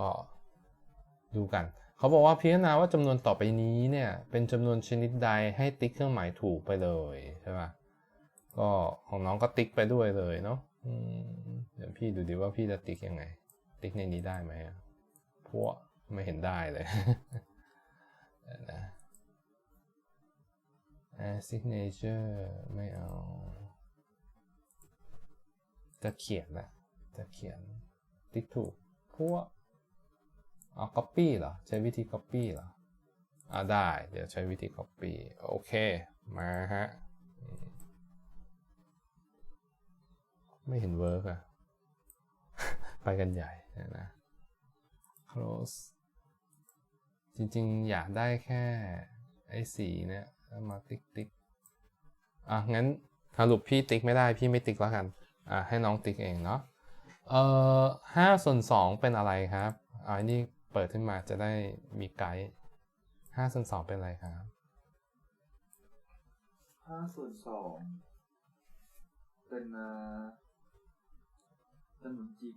ก็ดูกัน เขาบอกว่าพิจารณาว่าจำนวนต่อไปนี้เนี่ยเป็นจำนวนชนิดใดให้ติ๊กเครื่องหมายถูกไปเลยใช่ปะก็ของน้องก็ติ๊กไปด้วยเลยเนาะเดี๋ยวพี่ดูดิว่าพี่จะติ๊กยังไง ติ๊กในนี้ได้ไหมพวกไม่เห็นได้เลยนะ Asignature ไม่เอา จะเขียนนะจะเขียนติ๊กถูกพวก เอา copy เหรอ ใช้วิธี copy เหรออ่าได้ เดี๋ยวใช้วิธี copy โอเค มาฮะ ไม่เห็นเวิร์กอะไปกันใหญ่นะ close จริงๆ อยากได้แค่ไอ้สีเนี่ยมาติ๊กติ๊กอะ งั้นสรุปพี่ติ๊กไม่ได้ พี่ไม่ติ๊กแล้วกัน อะ ให้น้องติ๊กเองเนาะ เอ่อห้าส่วนสองเป็นอะไรครับอ่าอันนี้ เปิดขึ้นมาจะได้มีไกด์ห้าส่วนสองเป็นอะไรครับห้าส่วนสองเป็นอ่าจำนวนจริง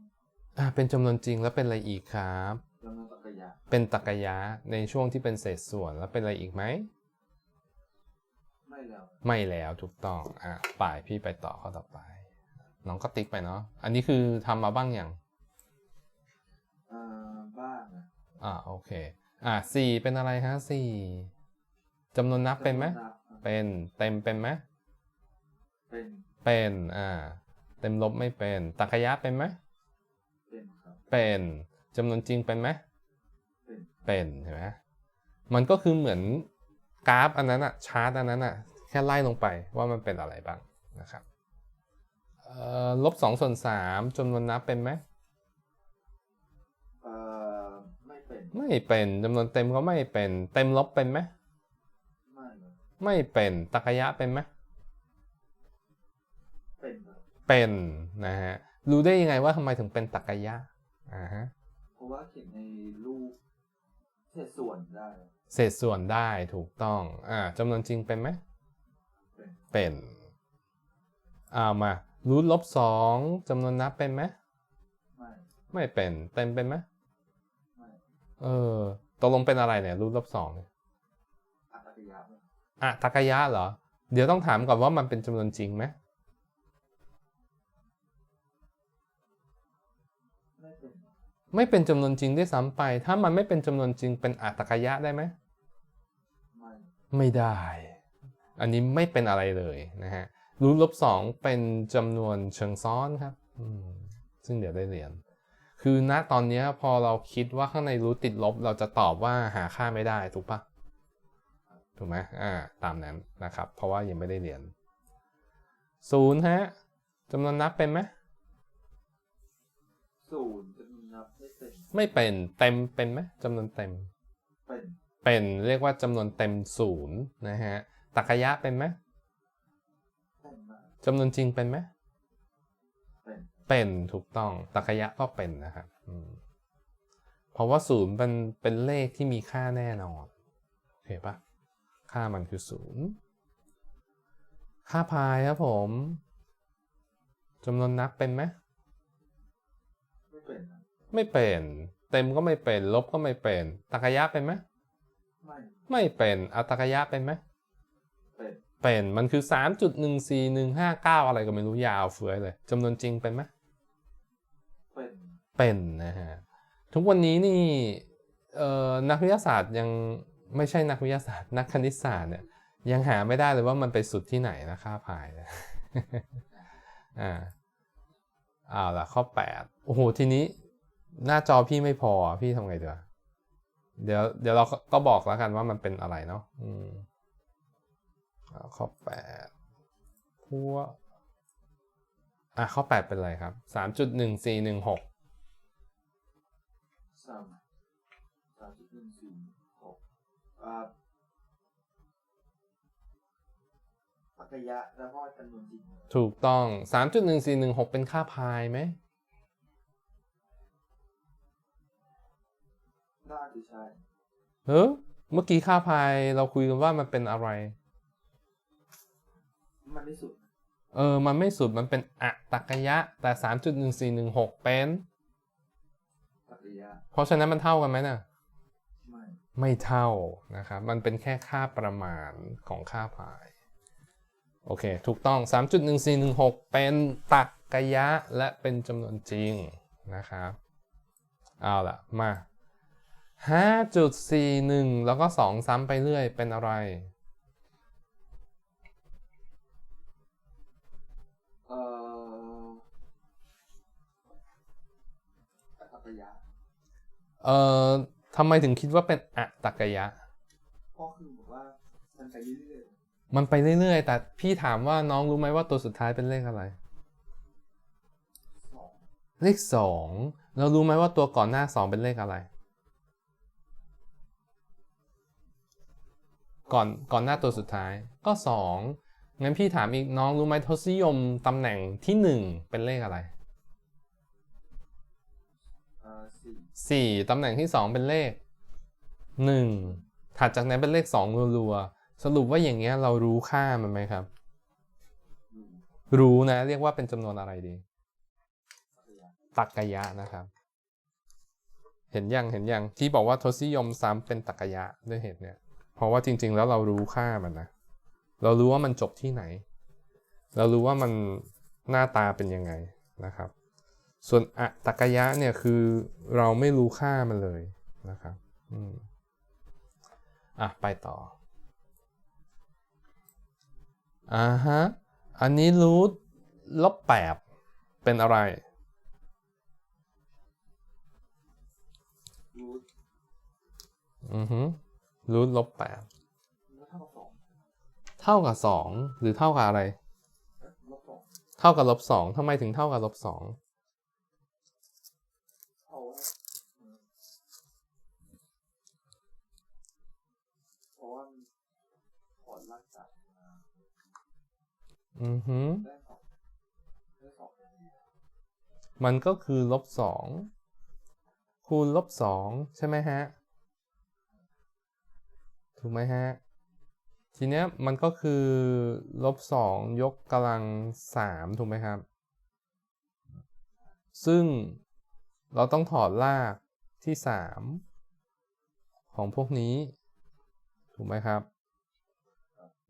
อ่าเป็นจำนวนจริงแล้วเป็นอะไรอีกครับจำนวนตรรกะเป็นตรรกะในช่วงที่เป็นเศษส่วนแล้วเป็นอะไรอีกไหมไม่แล้ว ไม่แล้วถูกต้องอะป่ายพี่ไปต่อข้อต่อไป น้องก็ติ๊กไปเนาะอันนี้คือทำมาบ้างอย่างอ่าบ้างอะ อ่าโอเค อ่าสี่เป็นอะไรฮะสี่จำนวนนับเป็นไหมจำวนับอะเป็นเต็มเป็นไหมเป็นเป็นอ่า เต็มลบไม่เป็นตรรกะเป็นไหมเป็นครับเป็นจำนวนจริงเป็นไหมเป็นเป็นเห็นไหมมันก็คือเหมือนกราฟอันนั้นอะชาร์ตอันนั้นอะแค่ไล่ลงไปว่ามันเป็นอะไรบ้างนะครับเอ่อลบสองส่วนสามจำนวนนับเป็นไหม ไม่เป็นไม่เป็นจำนวนเต็มก็ไม่เป็น เต็มลบเป็นไหมไม่เลยไม่เป็นตรรกะเป็นไหมเป็นครับเป็นนะฮะรู้ได้ยังไงว่าทำไมถึงเป็นตรรกะอ่าฮะเพราะว่าเขียนในรูปเศษส่วนได้เศษส่วนได้ถูกต้องอ่าจำนวนจริงเป็นไหมเป็นเป็นเอามารูทลบสองจำนวนนับเป็นไหมไม่ไม่เป็นเต็มเป็นไหมไม่ เออตกลงเป็นอะไรเนี่ยรูทลบสองเนี่ยอัตรกะไม่อะตรรกะเหรอ เดี๋ยวต้องถามก่อนว่ามันเป็นจำนวนจริงไหมไม่เป็นไม่เป็นจำนวนจริงด้วยซ้ำไป ถ้ามันไม่เป็นจำนวนจริงเป็นอะตรรกะได้ไหมไม่ไม่ได้ อันนี้ไม่เป็นอะไรเลยนะฮะรูทลบสองเป็นจำนวนเชิงซ้อนครับอืมซึ่งเดี๋ยวได้เรียน คือณตอนเนี้ยพอเราคิดว่าข้างในรูทติดลบ เราจะตอบว่าหาค่าไม่ได้ถูกปะถูกไหมอ่า ตามนั้นนะครับ เพราะว่ายังไม่ได้เรียนศูนย์ฮะจำนวนนับเป็นไหมศูนย์จำนวนนับไม่เป็นไม่เป็นเต็มเป็นไหมจำนวนเต็ม เป็นเป็นเรียกว่าจำนวนเต็มศูนย์นะฮะตรรกะเป็นไหมเป็นมากจำนวนจริงเป็นไหม เป็นเป็นถูกต้องตรรกะก็เป็นนะครับอืมเพราะว่าศูนย์เป็นเป็นเลขที่มีค่าแน่นอนโอเคปะค่ามันคือศูนย์ค่าพายครับผมจำนวนนับเป็นไหมไม่เป็นนะไม่เป็น เต็มก็ไม่เป็น ลบก็ไม่เป็นตรรกะเป็นไหมไม่ไม่เป็นอัตรกะเป็นไหมเป็น เป็นมันคือ 3.14159 อะไรก็ไม่รู้ยาวเฟือยเลยจำนวนจริงเป็นไหมเป็นเป็นนะฮะทุกวันนี้นี่เอ่อนักวิทยาศาสตร์ยังไม่ใช่นักวิทยาศาสตร์ นักคณิตศาสตร์เนี่ยยังหาไม่ได้เลยว่ามันไปสุดที่ไหนนะค่าพายเนี่ยอ่าเอาล่ะข้อ 8 โอ้โห ทีนี้หน้าจอพี่ไม่พอพี่ทำไงดีวะเดี๋ยวเดี๋ยวเราก็บอกแล้วกันว่ามันเป็นอะไรเนาะอืมเอา ข้อ8พวกอะข้อ 8 เป็นอะไรครับ 3.1416สามสามจุดหนึ่งสี่หกอ่าปักยะแล้วก็จำนวนจริงถูกต้อง 3.1416 เป็นค่าพายไหมน่าจะใช่เฮ้ยเมื่อกี้ค่าพายเราคุยกันว่ามันเป็นอะไร มันไม่สุด เออ มันไม่สุด มันเป็นอะตักกะยะ แต่3.1416เป็นตตักยะ เพราะฉะนั้นมันเท่ากันไหมน่ะ ไม่ ไม่เท่านะครับ มันเป็นแค่ค่าประมาณของค่าพาย โอเค ถูกต้อง 3.1416 เป็นตักกะยะและเป็นจำนวนจริงนะครับ เอาล่ะ มา 5.41 แล้วก็ 2 ซ้ำไปเรื่อย เป็นอะไร ยะ เอ่อทำไมถึงคิดว่าเป็นอะตักกะยะก็คือบอกว่ามันไปเรื่อยมันไปเรื่อยๆ แต่พี่ถามว่าน้องรู้ไหมว่าตัวสุดท้ายเป็นเลขอะไรๆสองเลขสองเรารู้ไหมว่าตัวก่อนหน้าสองเป็นเลขอะไร ก่อนก่อนหน้าตัวสุดท้ายก็สองงั้นพี่ถามอีกน้องรู้ไหมทศนิยมตำแหน่งที่หนึ่งเป็นเลขอะไร 4 ตำแหน่งที่ 2 เป็นเลข 1 ถัดจากนั้นเป็นเลข 2 รัวๆ สรุปว่าอย่างเงี้ยเรารู้ค่ามันไหมครับ รู้นะ เรียกว่าเป็นจำนวนอะไรดี ตักกยะนะครับ เห็นยังเห็นยังที่บอกว่าทศิยมซ้ำเป็นตักกยะด้วยเหตุเนี่ย เพราะว่าจริง ๆ แล้วเรารู้ค่ามันนะ เรารู้ว่ามันจบที่ไหน เรารู้ว่ามันหน้าตาเป็นยังไงนะครับ ส่วนอะตักกะยะเนี่ยคือเราไม่รู้ค่ามันเลยนะครับอืมอะ ไปต่ออ่าฮะ อันนี้รูทลบแปดเป็นอะไรรูทอือฮึรูทลบแปดก็เท่ากับสองเท่ากับสองหรือเท่ากับอะไรลบสองเท่ากับลบสองทำไมถึงเท่ากับลบสอง เพราะว่าอืมเพราะว่ามันถอนรากจากมาอือฮึได้สองได้สองมันก็คือลบสองคูณลบสองใช่ไหมฮะ ถูกไหมฮะ ทีเนี้ยมันก็คือลบสองยกกำลังสามถูกไหมครับ ซึ่ง เราต้องถอดรากที่สามของพวกนี้ ถูกไหมครับ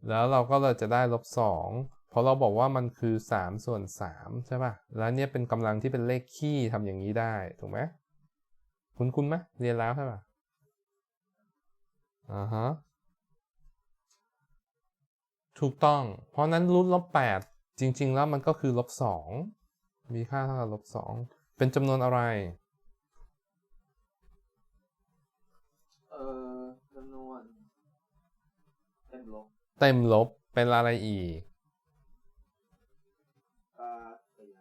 แล้วเราก็เลยจะได้ลบสองเพราะเราบอกว่ามันคือ 3 ส่วน 3 ใช่ป่ะ แล้วเนี่ยเป็นกำลังที่เป็นเลขคี่ทำอย่างนี้ได้ ถูกไหมคุณคุณไหมเรียนแล้วใช่ป่ะอ่าฮะถูกต้อง เพราะนั้นรูทลบ8จริง ๆ แล้วมันก็คือลบ2มีค่าเท่ากับลบ2 เป็นจำนวนอะไร เอ่อจำนวนเต็มลบเต็มลบเป็นอะไรอีกตาเสีย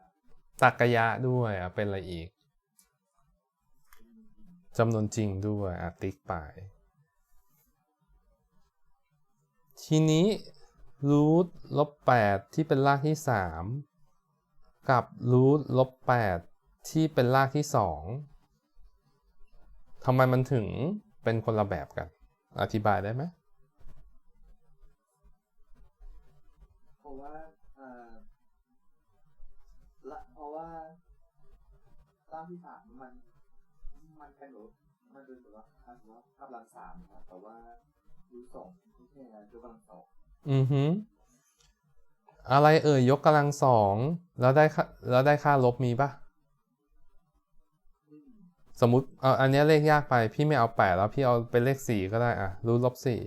ตักกะยะด้วยอะเป็นอะไรอีกจำนวนจริงด้วยอะติ๊กไป ทีนี้รูทลบ8ที่เป็นรากที่3กับรูทลบ8 ที่เป็นรากที่2ทำไมมันถึงเป็นคนละแบบกัน อธิบายได้ไหมเพราะว่าเอ่อละเพราะว่าร่างที่สามมัน มันเป็นหรือมันเป็นแบบว่าถ้าสมมติว่ากำลังสามครับแต่ว่ารูทสองไม่ใช่นะคือกำลังสองอือฮึอะไรเอ่ยยกกำลังสองแล้วได้ค่าแล้วได้ค่าลบมีปะอืม สมมุติเอาอันนี้เลขยากไปพี่ไม่เอาแปดแล้วพี่เอาเป็นเลขสี่ก็ได้อะรูทลบสี่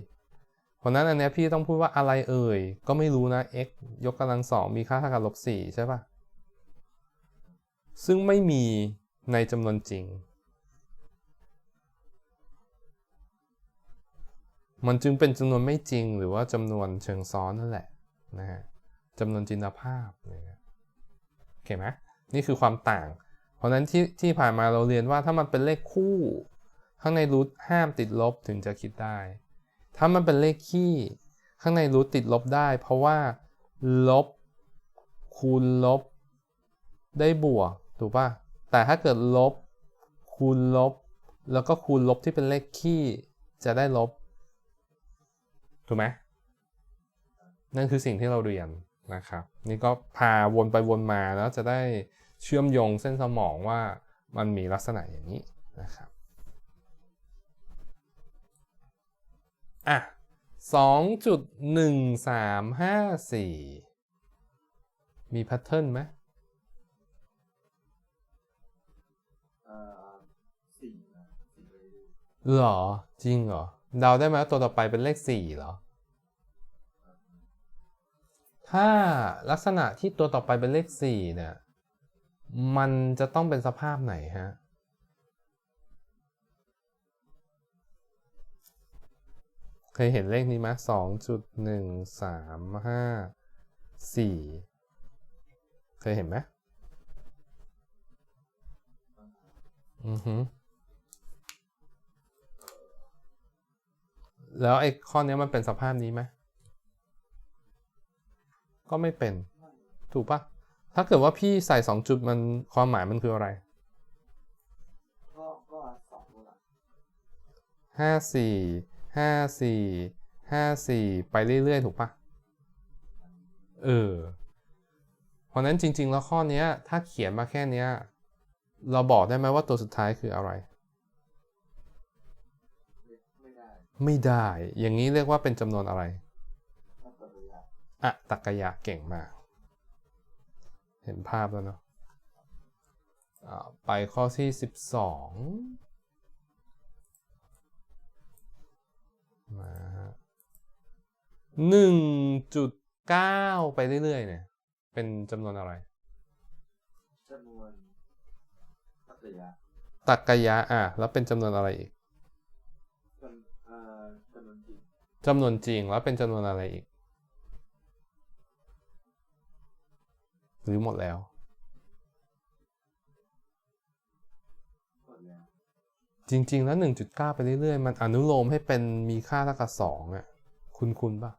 เพราะนั้นอันนี้พี่ต้องพูดว่าอะไรเอ่ย ก็ไม่รู้นะ x ยกกำลังสองมีค่าเท่ากับลบสี่ใช่ปะซึ่งไม่มีในจำนวนจริง มันจึงเป็นจำนวนไม่จริงหรือว่าจำนวนเชิงซ้อนนั่นแหละนะฮะจำนวนจินตภาพนะโอเคไหมนี่คือความต่าง เพราะนั้นที่ที่ผ่านมาเราเรียนว่าถ้ามันเป็นเลขคู่ ข้างในรูทห้ามติดลบถึงจะคิดได้ ถ้ามันเป็นเลขคี่ ข้างในรูทติดลบได้ เพราะว่าลบคูณลบ ได้บวกถูกป่ะแต่ถ้าเกิดลบ คูณลบ แล้วก็คูณลบที่เป็นเลขคี่จะได้ลบ ถูกไหมนั่นคือสิ่งที่เราเรียนนะครับ นี่ก็พาวนไปวนมาแล้วจะได้ เชื่อมโยงเส้นสมองว่ามันมีลักษณะอย่างนี้นะครับอะสองจุดหนึ่งสามห้าสี่มีแพทเทิร์นไหมเอ่อสี่นะสี่ไปดูหรอ จริงเหรอ เดาได้ไหมว่าตัวต่อไปเป็นเลขสี่เหรอ ถ้าลักษณะที่ตัวต่อไปเป็นเลขสี่เนี่ย มันจะต้องเป็นสภาพไหนฮะ เคยเห็นเลขนี้ไหมสองจุดหนึ่งสามห้าสี่เคยเห็นไหมอือฮึแล้วไอ้ข้อเนี้มันเป็นสภาพนี้ไหม ก็ไม่เป็น ถูกปะ ถ้าเกิดว่าพี่ใส่สองจุดมันความหมายมันคืออะไรก็ก็สองตัวละห้าสี่ห้าสี่ห้าสี่ไปเรื่อยๆ ถูกปะเออ เพราะนั้นจริง ๆ แล้วข้อนี้ถ้าเขียนมาแค่นี้เราบอกได้ไหมว่าตัวสุดท้ายคืออะไร ไม่ได้ ไม่ได้ อย่างนี้เรียกว่าเป็นจำนวนอะไรถ้าเปิดระยะอะตักกะยะเก่งมาก เห็นภาพแล้วเนาะอ่าไปข้อที่สิบสองมาฮะหนึ่งจุดเก้าไปเรื่อยๆเนี่ย เป็นจำนวนอะไรจำนวนตัดระยะตักกะยะอะ แล้วเป็นจำนวนอะไรอีกจำเอ่อจำนวนจริงจำนวนจริงแล้วเป็นจำนวนอะไรอีก หรือหมดแล้ว จริง ๆ แล้ว 1.9 ไปเรื่อยๆ มันอนุโลมให้เป็นมีค่าเท่ากับ2อะ คุณคุณปะ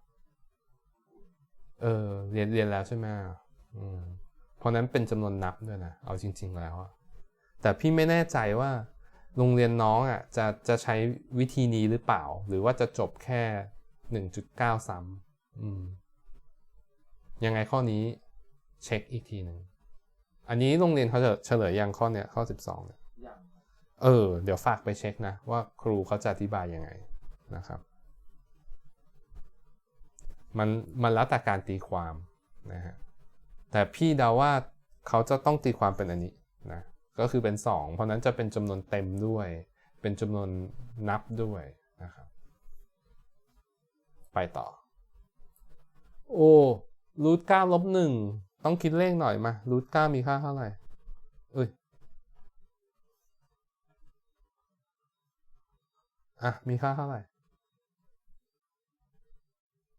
เออ เรียนเรียนแล้วใช่ไหมอืมเพราะนั้นเป็นจำนวนนับด้วยนะ เอาจริง ๆ แล้วอะแต่พี่ไม่แน่ใจว่าโรงเรียนน้องอะจะจะใช้วิธีนี้หรือเปล่า หรือว่าจะจบแค่ 1.9 ซ้ำอืมยังไงข้อนี้ เช็คอีกทีหนึ่ง อันนี้โรงเรียนเขาจะเฉลยยังข้อเนี้ยข้อ 12เนี่ยอย่างเออ เดี๋ยวฝากไปเช็คนะ ว่าครูเขาจะอธิบายยังไงนะครับ มันมันแล้วแต่การตีความนะฮะแต่พี่เดาว่าเขาจะต้องตีความเป็นอันนี้นะก็คือเป็น 2 เพราะนั้นจะเป็นจำนวนเต็มด้วย เป็นจำนวนนับด้วยนะครับ ไปต่อ โอ้รูทเก้าลบหนึ่ง ต้องคิดเลขหน่อยมารูทเก้ามีค่าเท่าไหร่เอ้ยอะ มีค่าเท่าไหร่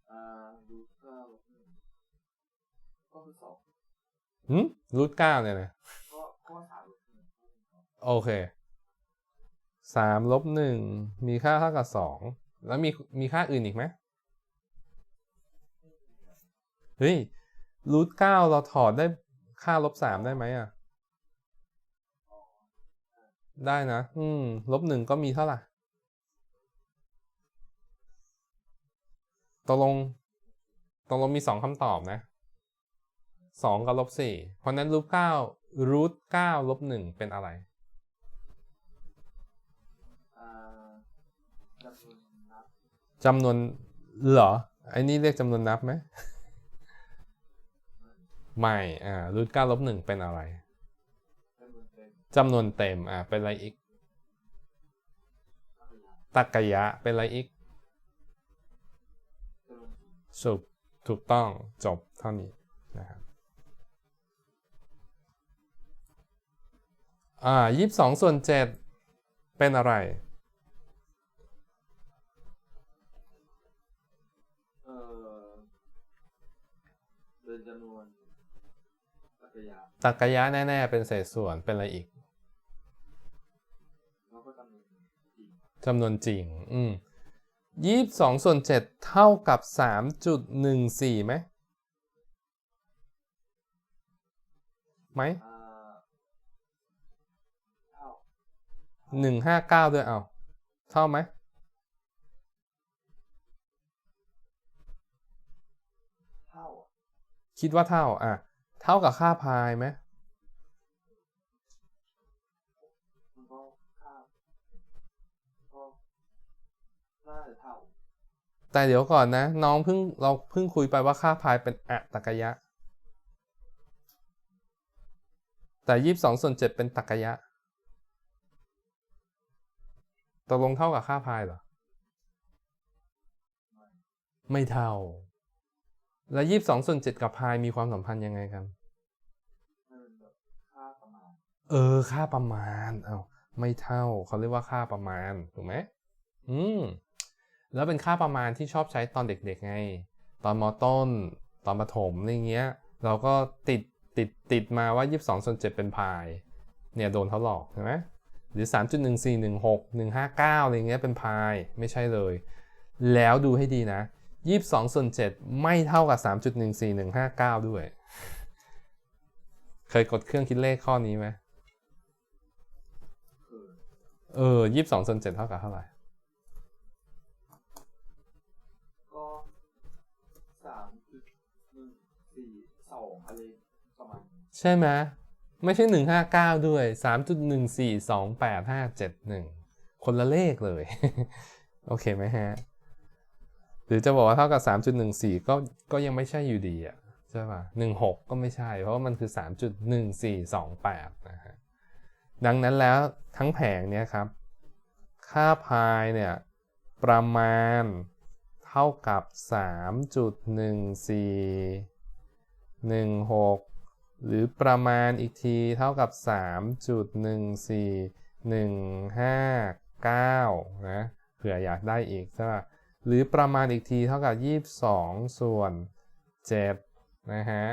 เอ่อรูทเก้าลบหนึ่งก็คือสองหืมรูทเก้าเนี่ยนะก็ก็สามลบหนึ่งโอเคสามลบหนึ่งมีค่าเท่ากับสองแล้วมีมีค่าอื่นอีกไหมเฮ้ย รูทเก้าเราถอดได้ค่าลบสามได้ไหมอะ ได้นะ อืม ลบหนึ่งก็มีเท่าไหร่ตกลงตกลงมีสองคำตอบนะสองกับลบสี่เพราะนั้นรูทเก้ารูทเก้าลบหนึ่งเป็นอะไรอ่าจำนวนนับจำนวนเหรอไอ้นี่เรียกจำนวนนับไหม ไม่อ่ารูทเก้าลบหนึ่งเป็นอะไรจำนวนเต็มอ่าเป็นอะไรอีกตักกะยะเป็นอะไรอีกสุบถูกต้องจบเท่านี้นะครับอ่ายี่สิบสองส่วนเจ็ดเป็นอะไร ตัดระยะตักกะยะแน่ๆ เป็นเศษส่วนเป็นอะไรอีกแล้วก็จำนวนจริงจำนวนจริง อืมยี่สิบสองส่วนเจ็ดเท่ากับสามจุดหนึ่งสี่ไหมไหมอ่าเท่าหนึ่งห้าเก้าด้วยเอา เท่าไหมเท่าอะคิดว่าเท่า อะเท่ากับค่าพายไหมแต่เดี๋ยวก่อนนะ น้องเพิ่งเราเพิ่งคุยไปว่าค่าพายเป็นอะตักยะ แต่ยี่สิบสองส่วนเจ็ดเป็นตักกยะตกลงเท่ากับค่าพายเหรอ ไม่เท่า แล้วยี่สิบสองส่วนเจ็ดกับพายมีความสัมพันธ์ยังไงกันมั เออ ค่าประมาณ เอา้าไม่เท่าเขาเรียกว่าค่าประมาณ ถูกไหมอืม แล้วเป็นค่าประมาณที่ชอบใช้ตอนเด็กๆไง ตอนมต้น ตอนประถมอะไรเงี้ย เราก็ติดติดติดมาว่า 22ส่วน7เป็นพาย เนี่ยโดนเขาหลอกใช่ไหมหรือ 3.1416 159 อะไรเงี้ยเป็นพาย ไม่ใช่เลย แล้วดูให้ดีนะ 22ส่วน7ไม่เท่ากับ 3.14159 ด้วย เคยกดเครื่องคิดเลขข้อนี้ไหม เออยี่สิบสองส่วนเจ็ดเท่ากับเท่าไหร่ก็สามจุดหนึ่งสี่สองอะไรประมาณนี้ใช่ไหมไม่ใช่หนึ่งห้าเก้าด้วยสามจุดหนึ่งสี่สองแปดห้าเจ็ดหนึ่งคนละเลขเลย โอเคไหมฮะ หรือจะบอกว่าเท่ากับสามจุดหนึ่งสี่ก็ก็ยังไม่ใช่อยู่ดีอะใช่ป่ะหนึ่งหกก็ไม่ใช่ เพราะว่ามันคือสามจุดหนึ่งสี่สองแปดนะฮะ ดังนั้นแล้วทั้งแผงเนี่ยครับ ค่าพายเนี่ยประมาณเท่ากับ 3.1416 หรือประมาณอีกทีเท่ากับ 3.14159 นะเผื่ออยากได้อีกใช่ป่ะหรือประมาณอีกทีเท่ากับ 22 ส่วน7นะฮะ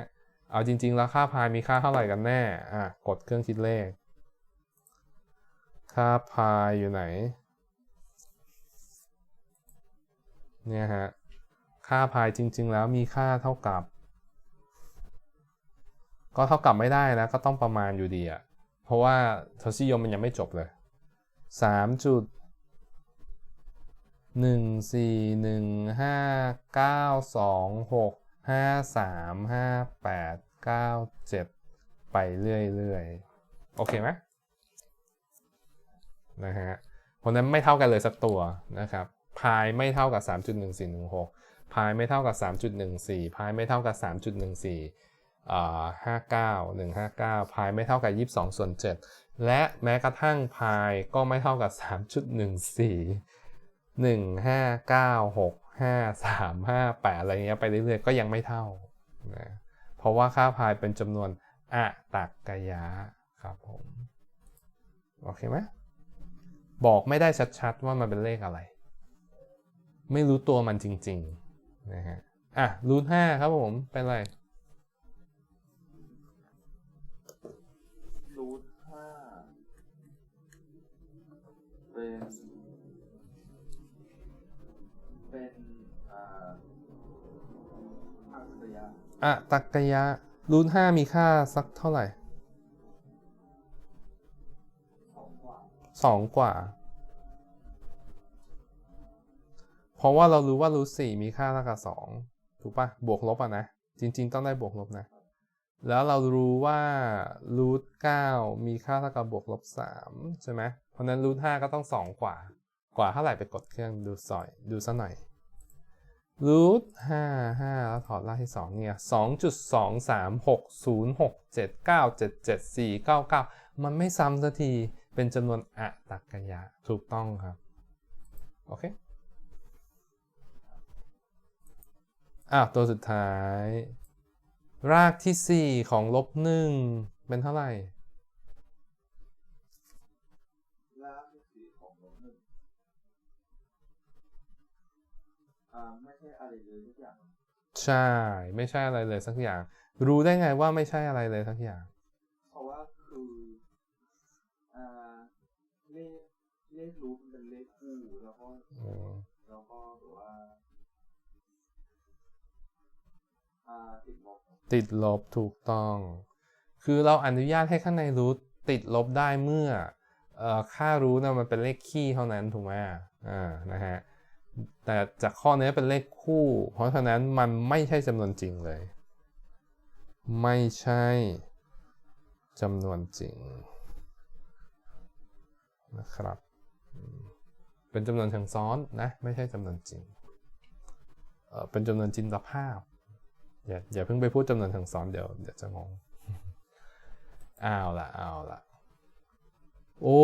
เอาจริง ๆ แล้วค่าพายมีค่าเท่าไหร่กันแน่ อะ กดเครื่องคิดเลข ค่าพายอยู่ไหน เนี่ยฮะ ค่าพายจริง ๆ แล้วมีค่าเท่ากับ ก็เท่ากับไม่ได้นะ ก็ต้องประมาณอยู่ดีอะเพราะว่าทศนิยมมันยังไม่จบเลยสามจุดหนึ่งสี่หนึ่งห้าเก้าสองหกห้าสามห้าแปดเก้าเจ็ดไปเรื่อยๆ โอเคไหม นะฮะเพราะนั้นไม่เท่ากันเลยสักตัวนะครับพายไม่เท่ากับ 3.1416พายไม่เท่ากับ 3.14พายไม่เท่ากับ 3.14อ่า59 159พายไม่เท่ากับ 22 ส่วน 7 และแม้กระทั่งพายก็ไม่เท่ากับ 3.14 1596 5358อะไรเงี้ยไปเรื่อยๆก็ยังไม่เท่านะเพราะว่าค่าพายเป็นจำนวนอะตักกะยะครับผม โอเคไหม บอกไม่ได้ชัดๆ ว่ามันเป็นเลขอะไร ไม่รู้ตัวมันจริงๆนะฮะอะรูทห้าครับผม เป็นอะไรรูทห้าเป็นเป็นอ่าอักษรยะอะตักกะยะรูทห้ามีค่าสักเท่าไหร่ สองกว่า เพราะว่าเรารู้ว่ารูทสี่มีค่าเท่ากับสองถูกปะบวกลบอะนะ จริง ๆ ต้องได้บวกลบนะ แล้วเรารู้ว่ารูทเก้ามีค่าเท่ากับบวกลบสามใช่ไหมเพราะนั้นรูทห้าก็ต้องสองกว่า กว่าเท่าไหร่ไปกดเครื่องดูสอยดูซะหน่อยรูทห้าห้าแล้วถอดรากที่สองเนี่ยสองจุดสองสามหกศูนย์หกเจ็ดเก้าเจ็ดเจ็ดสี่เก้าเก้ามันไม่ซ้ำสักที เป็นจำนวนอะตักกะยะถูกต้องครับ โอเคอ้าวตัวสุดท้าย รากที่ 4 ของลบหนึ่งเป็นเท่าไหร่ล่างที่สี่ของลบหนึ่งอ่าไม่ใช่อะไรเลยทุกอย่าง ใช่ ไม่ใช่อะไรเลยสักอย่าง รู้ได้ไงว่าไม่ใช่อะไรเลยสักอย่าง เลขรูทมันเป็นเลขคู่แล้วก็แล้วก็แบบว่าติดลบติดลบถูกต้อง คือเราอนุญาตให้ข้างในรูทติดลบได้เมื่ออค่ารูทนะมันเป็นเลขคี่เท่านั้นถูกไหมอ่านะฮะแต่จากข้อนี้เป็นเลขคู่ เพราะฉะนั้นมันไม่ใช่จำนวนจริงเลย ไม่ใช่จำนวนจริงนะครับ เป็นจำนวนเชิงซ้อนนะไม่ใช่จำนวนจริงเป็นจำนวนจินตภาพอย่าอย่าเพิ่งไปพูดจำนวนเชิงซ้อนเดี๋ยวเดี๋ยวจะงงเอาละเอาละโอ้